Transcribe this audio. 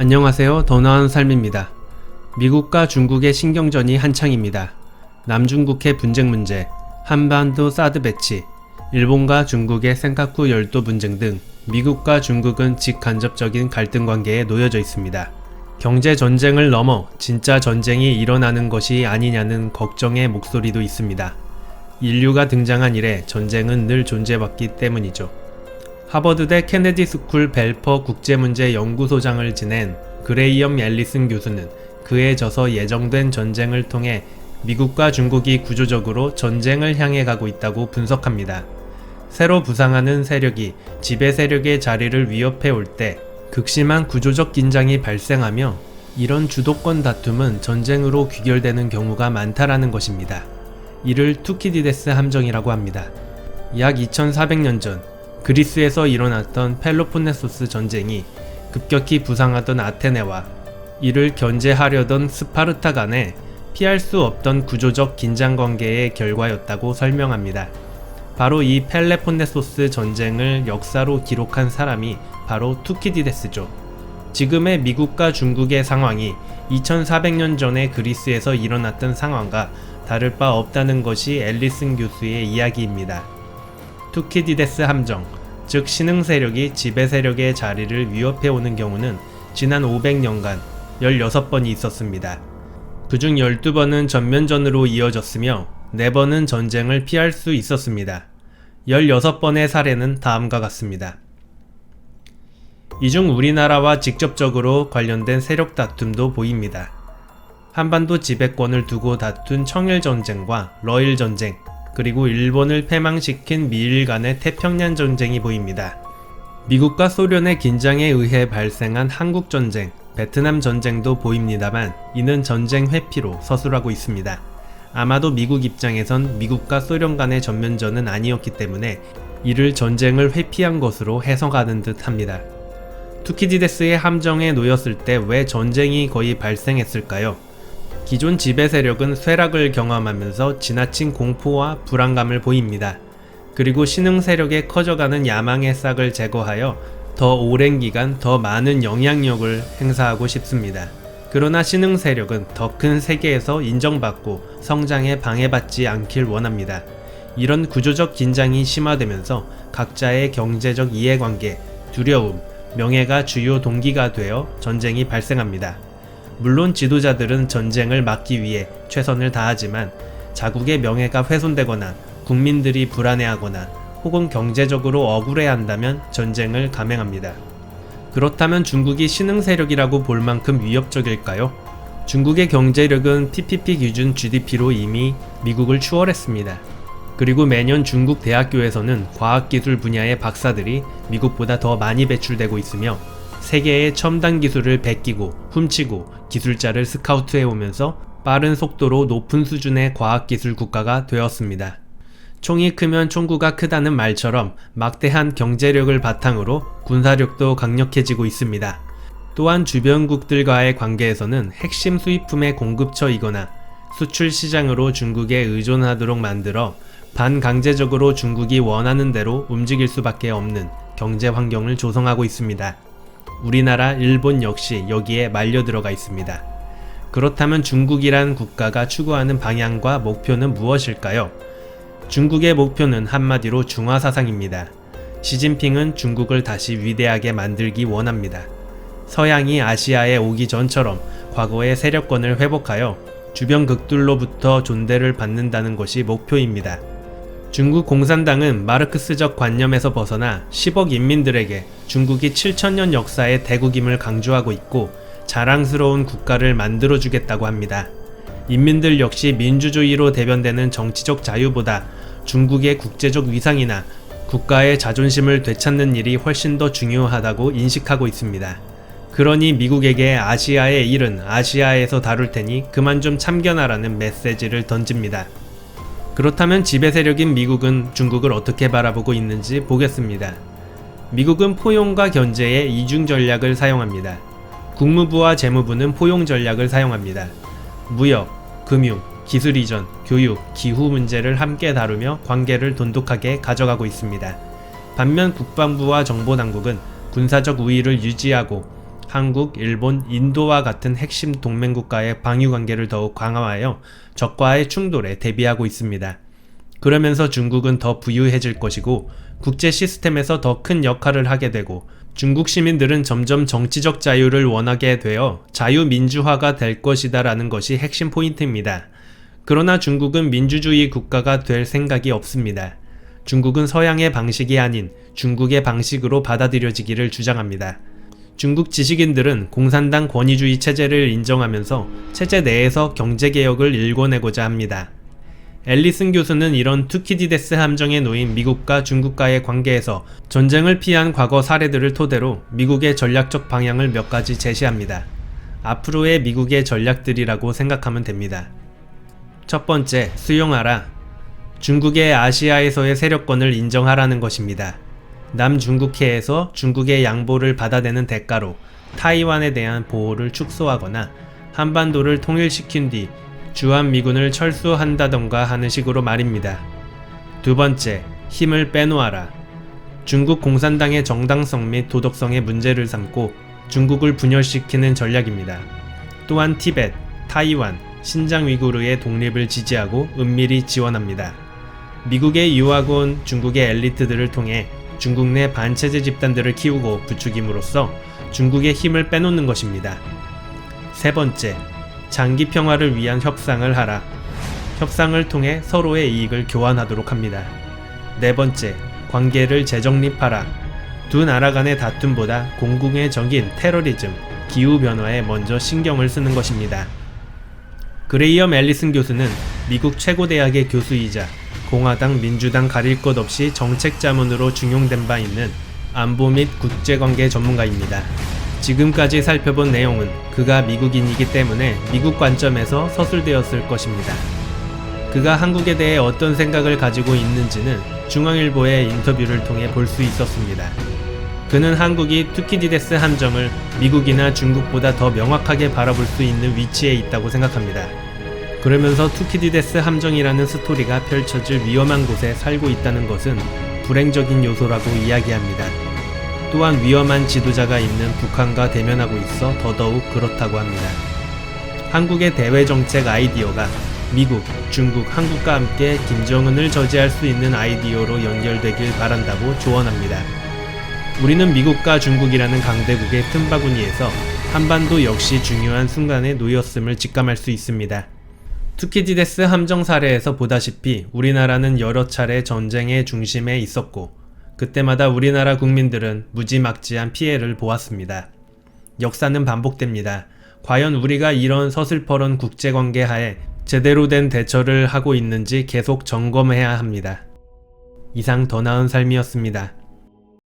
안녕하세요. 더 나은 삶입니다. 미국과 중국의 신경전이 한창입니다. 남중국해 분쟁 문제, 한반도 사드 배치, 일본과 중국의 센카쿠 열도 분쟁 등 미국과 중국은 직간접적인 갈등 관계에 놓여져 있습니다. 경제 전쟁을 넘어 진짜 전쟁이 일어나는 것이 아니냐는 걱정의 목소리도 있습니다. 인류가 등장한 이래 전쟁은 늘 존재해왔기 때문이죠. 하버드대 케네디 스쿨 벨퍼 국제문제 연구소장을 지낸 그레이엄 앨리슨 교수는 그에 져서 예정된 전쟁을 통해 미국과 중국이 구조적으로 전쟁을 향해 가고 있다고 분석합니다. 새로 부상하는 세력이 지배 세력의 자리를 위협해 올 때 극심한 구조적 긴장이 발생하며 이런 주도권 다툼은 전쟁으로 귀결되는 경우가 많다라는 것입니다. 이를 투키디데스 함정이라고 합니다. 약 2400년 전 그리스에서 일어났던 펠로폰네소스 전쟁이 급격히 부상하던 아테네와 이를 견제하려던 스파르타 간에 피할 수 없던 구조적 긴장 관계의 결과였다고 설명합니다. 바로 이 펠레폰네소스 전쟁을 역사로 기록한 사람이 바로 투키디데스죠. 지금의 미국과 중국의 상황이 2400년 전에 그리스에서 일어났던 상황과 다를 바 없다는 것이 앨리슨 교수의 이야기입니다. 투키디데스 함정, 즉 신흥 세력이 지배 세력의 자리를 위협해 오는 경우는 지난 500년간 16번이 있었습니다. 그중 12번은 전면전으로 이어졌으며 4번은 전쟁을 피할 수 있었습니다. 16번의 사례는 다음과 같습니다. 이 중 우리나라와 직접적으로 관련된 세력 다툼도 보입니다. 한반도 지배권을 두고 다툰 청일전쟁과 러일전쟁, 그리고 일본을 패망시킨 미일 간의 태평양 전쟁이 보입니다. 미국과 소련의 긴장에 의해 발생한 한국 전쟁, 베트남 전쟁도 보입니다만 이는 전쟁 회피로 서술하고 있습니다. 아마도 미국 입장에선 미국과 소련 간의 전면전은 아니었기 때문에 이를 전쟁을 회피한 것으로 해석하는 듯 합니다. 투키디데스의 함정에 놓였을 때 왜 전쟁이 거의 발생했을까요? 기존 지배 세력은 쇠락을 경험하면서 지나친 공포와 불안감을 보입니다. 그리고 신흥 세력의 커져가는 야망의 싹을 제거하여 더 오랜 기간 더 많은 영향력을 행사하고 싶습니다. 그러나 신흥 세력은 더 큰 세계에서 인정받고 성장에 방해받지 않길 원합니다. 이런 구조적 긴장이 심화되면서 각자의 경제적 이해관계, 두려움, 명예가 주요 동기가 되어 전쟁이 발생합니다. 물론 지도자들은 전쟁을 막기 위해 최선을 다하지만 자국의 명예가 훼손되거나 국민들이 불안해하거나 혹은 경제적으로 억울해한다면 전쟁을 감행합니다. 그렇다면 중국이 신흥 세력이라고 볼 만큼 위협적일까요? 중국의 경제력은 PPP 기준 GDP로 이미 미국을 추월했습니다. 그리고 매년 중국 대학교에서는 과학기술 분야의 박사들이 미국보다 더 많이 배출되고 있으며 세계의 첨단 기술을 베끼고 훔치고 기술자를 스카우트해 오면서 빠른 속도로 높은 수준의 과학기술 국가가 되었습니다. 총이 크면 총구가 크다는 말처럼 막대한 경제력을 바탕으로 군사력도 강력해지고 있습니다. 또한 주변국들과의 관계에서는 핵심 수입품의 공급처이거나 수출 시장으로 중국에 의존하도록 만들어 반강제적으로 중국이 원하는 대로 움직일 수밖에 없는 경제 환경을 조성하고 있습니다. 우리나라, 일본 역시 여기에 말려 들어가 있습니다. 그렇다면 중국이란 국가가 추구하는 방향과 목표는 무엇일까요? 중국의 목표는 한마디로 중화사상입니다. 시진핑은 중국을 다시 위대하게 만들기 원합니다. 서양이 아시아에 오기 전처럼 과거의 세력권을 회복하여 주변 극들로부터 존대를 받는다는 것이 목표입니다. 중국 공산당은 마르크스적 관념에서 벗어나 10억 인민들에게 중국이 7천년 역사의 대국임을 강조하고 있고 자랑스러운 국가를 만들어주겠다고 합니다. 인민들 역시 민주주의로 대변되는 정치적 자유보다 중국의 국제적 위상이나 국가의 자존심을 되찾는 일이 훨씬 더 중요하다고 인식하고 있습니다. 그러니 미국에게 아시아의 일은 아시아에서 다룰 테니 그만 좀 참견하라는 메시지를 던집니다. 그렇다면 지배 세력인 미국은 중국을 어떻게 바라보고 있는지 보겠습니다. 미국은 포용과 견제에 이중 전략을 사용합니다. 국무부와 재무부는 포용 전략을 사용합니다. 무역, 금융, 기술 이전, 교육, 기후 문제를 함께 다루며 관계를 돈독하게 가져가고 있습니다. 반면 국방부와 정보당국은 군사적 우위를 유지하고 한국, 일본, 인도와 같은 핵심 동맹국가의 방위 관계를 더욱 강화하여 적과의 충돌에 대비하고 있습니다. 그러면서 중국은 더 부유해질 것이고 국제 시스템에서 더 큰 역할을 하게 되고 중국 시민들은 점점 정치적 자유를 원하게 되어 자유민주화가 될 것이다라는 것이 핵심 포인트입니다. 그러나 중국은 민주주의 국가가 될 생각이 없습니다. 중국은 서양의 방식이 아닌 중국의 방식으로 받아들여지기를 주장합니다. 중국 지식인들은 공산당 권위주의 체제를 인정하면서 체제 내에서 경제개혁을 일궈내고자 합니다. 앨리슨 교수는 이런 투키디데스 함정에 놓인 미국과 중국과의 관계에서 전쟁을 피한 과거 사례들을 토대로 미국의 전략적 방향을 몇 가지 제시합니다. 앞으로의 미국의 전략들이라고 생각하면 됩니다. 첫 번째, 수용하라. 중국의 아시아에서의 세력권을 인정하라는 것입니다. 남중국해에서 중국의 양보를 받아내는 대가로 타이완에 대한 보호를 축소하거나 한반도를 통일시킨 뒤 주한미군을 철수한다던가 하는 식으로 말입니다. 두 번째, 힘을 빼놓아라. 중국 공산당의 정당성 및 도덕성의 문제를 삼고 중국을 분열시키는 전략입니다. 또한 티벳, 타이완, 신장 위구르의 독립을 지지하고 은밀히 지원합니다. 미국의 유학 온 중국의 엘리트들을 통해 중국 내 반체제 집단들을 키우고 부추김으로써 중국의 힘을 빼놓는 것입니다. 세 번째, 장기 평화를 위한 협상을 하라. 협상을 통해 서로의 이익을 교환하도록 합니다. 네 번째, 관계를 재정립하라. 두 나라 간의 다툼보다 공공의 적인 테러리즘, 기후변화에 먼저 신경을 쓰는 것입니다. 그레이엄 앨리슨 교수는 미국 최고 대학의 교수이자 공화당 민주당 가릴 것 없이 정책 자문으로 중용된 바 있는 안보 및 국제관계 전문가입니다. 지금까지 살펴본 내용은 그가 미국인이기 때문에 미국 관점에서 서술되었을 것입니다. 그가 한국에 대해 어떤 생각을 가지고 있는지는 중앙일보의 인터뷰를 통해 볼 수 있었습니다. 그는 한국이 투키디데스 함정을 미국이나 중국보다 더 명확하게 바라볼 수 있는 위치에 있다고 생각합니다. 그러면서 투키디데스 함정이라는 스토리가 펼쳐질 위험한 곳에 살고 있다는 것은 불행적인 요소라고 이야기합니다. 또한 위험한 지도자가 있는 북한과 대면하고 있어 더더욱 그렇다고 합니다. 한국의 대외 정책 아이디어가 미국, 중국, 한국과 함께 김정은을 저지할 수 있는 아이디어로 연결되길 바란다고 조언합니다. 우리는 미국과 중국이라는 강대국의 틈바구니에서 한반도 역시 중요한 순간에 놓였음을 직감할 수 있습니다. 투키디데스 함정 사례에서 보다시피 우리나라는 여러 차례 전쟁의 중심에 있었고 그때마다 우리나라 국민들은 무지막지한 피해를 보았습니다. 역사는 반복됩니다. 과연 우리가 이런 서슬퍼런 국제관계 하에 제대로 된 대처를 하고 있는지 계속 점검해야 합니다. 이상 더 나은 삶이었습니다.